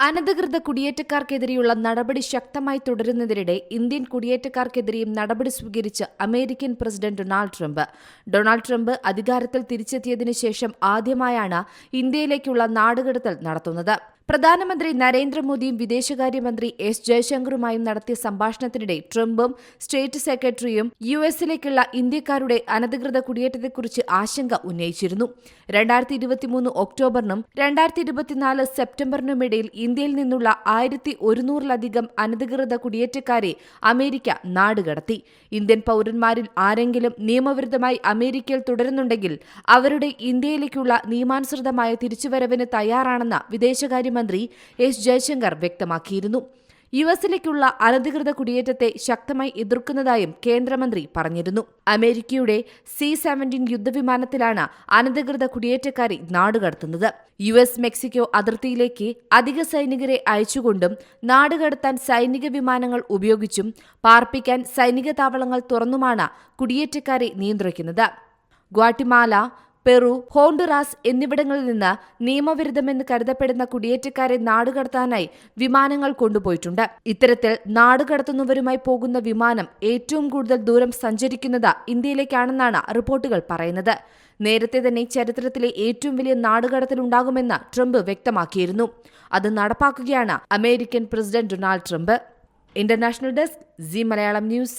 അനധികൃത കുടിയേറ്റക്കാർക്കെതിരെയുള്ള നടപടി ശക്തമായി തുടരുന്നതിനിടെ ഇന്ത്യൻ കുടിയേറ്റക്കാർക്കെതിരെയും നടപടി സ്വീകരിച്ച് American president Donald Trump. Donald Trump അധികാരത്തിൽ തിരിച്ചെത്തിയതിനു ശേഷം ആദ്യമായാണ് ഇന്ത്യയിലേക്കുള്ള നാടുകടത്തൽ നടത്തുന്നത്. പ്രധാനമന്ത്രി നരേന്ദ്രമോദിയും വിദേശകാര്യമന്ത്രി എസ് ജയശങ്കറുമായും നടത്തിയ സംഭാഷണത്തിനിടെ ട്രംപും സ്റ്റേറ്റ് സെക്രട്ടറിയും യു എസിലേക്കുള്ള ഇന്ത്യക്കാരുടെ അനധികൃത കുടിയേറ്റത്തെക്കുറിച്ച് ആശങ്ക ഉന്നയിച്ചിരുന്നു. രണ്ടായിരത്തി ഇരുപത്തിമൂന്ന് ഒക്ടോബറിനും രണ്ടായിരത്തി ഇരുപത്തിനാല് സെപ്റ്റംബറിനുമിടയിൽ ഇന്ത്യയിൽ നിന്നുള്ള ആയിരത്തി ഒരുന്നൂറിലധികം അനധികൃത കുടിയേറ്റക്കാരെ അമേരിക്ക നാടുകടത്തി ഇന്ത്യൻ പൌരന്മാരിൽ ആരെങ്കിലും നിയമവിരുദ്ധമായി അമേരിക്കയിൽ തുടരുന്നുണ്ടെങ്കിൽ അവരുടെ ഇന്ത്യയിലേക്കുള്ള നിയമാനുസൃതമായ തിരിച്ചുവരവിന് തയ്യാറാണെന്ന് വിദേശകാര്യമന്ത്രി എസ് ജയശങ്കർ വ്യക്തമാക്കിയിരുന്നു. യു എസിലേക്കുള്ള അനധികൃത കുടിയേറ്റത്തെ ശക്തമായി എതിർക്കുന്നതായും കേന്ദ്രമന്ത്രി പറഞ്ഞിരുന്നു. അമേരിക്കയുടെ സി സെവന്റീൻ യുദ്ധവിമാനത്തിലാണ് അനധികൃത കുടിയേറ്റക്കാരെ നാടുകടത്തുന്നത് യു എസ് മെക്സിക്കോ അതിർത്തിയിലേക്ക് അധിക സൈനികരെ അയച്ചുകൊണ്ടും നാടുകടത്താൻ സൈനിക വിമാനങ്ങൾ ഉപയോഗിച്ചും പാർപ്പിക്കാൻ സൈനിക താവളങ്ങൾ തുറന്നുമാണ് കുടിയേറ്റക്കാരെ നിയന്ത്രിക്കുന്നത്. ഗ്വാട്ടിമാല പെറു ഹോണ്ടുറാസ് എന്നിവിടങ്ങളിൽ നിന്ന് നിയമവിരുദ്ധമെന്ന് കരുതപ്പെടുന്ന കുടിയേറ്റക്കാരെ നാടുകടത്താനായി വിമാനങ്ങൾ കൊണ്ടുപോയിട്ടുണ്ട്. ഇത്തരത്തിൽ നാടുകടത്തുന്നവരുമായി പോകുന്ന വിമാനം ഏറ്റവും കൂടുതൽ ദൂരം സഞ്ചരിക്കുന്നത് ഇന്ത്യയിലേക്കാണെന്നാണ് റിപ്പോർട്ടുകൾ പറയുന്നത്. നേരത്തെ തന്നെ ചരിത്രത്തിലെ ഏറ്റവും വലിയ നാടുകടത്തിലുണ്ടാകുമെന്ന് ട്രംപ് വ്യക്തമാക്കിയിരുന്നു. അത് നടപ്പാക്കുകയാണ് American president Donald Trump. International desk Zee Malayalam News.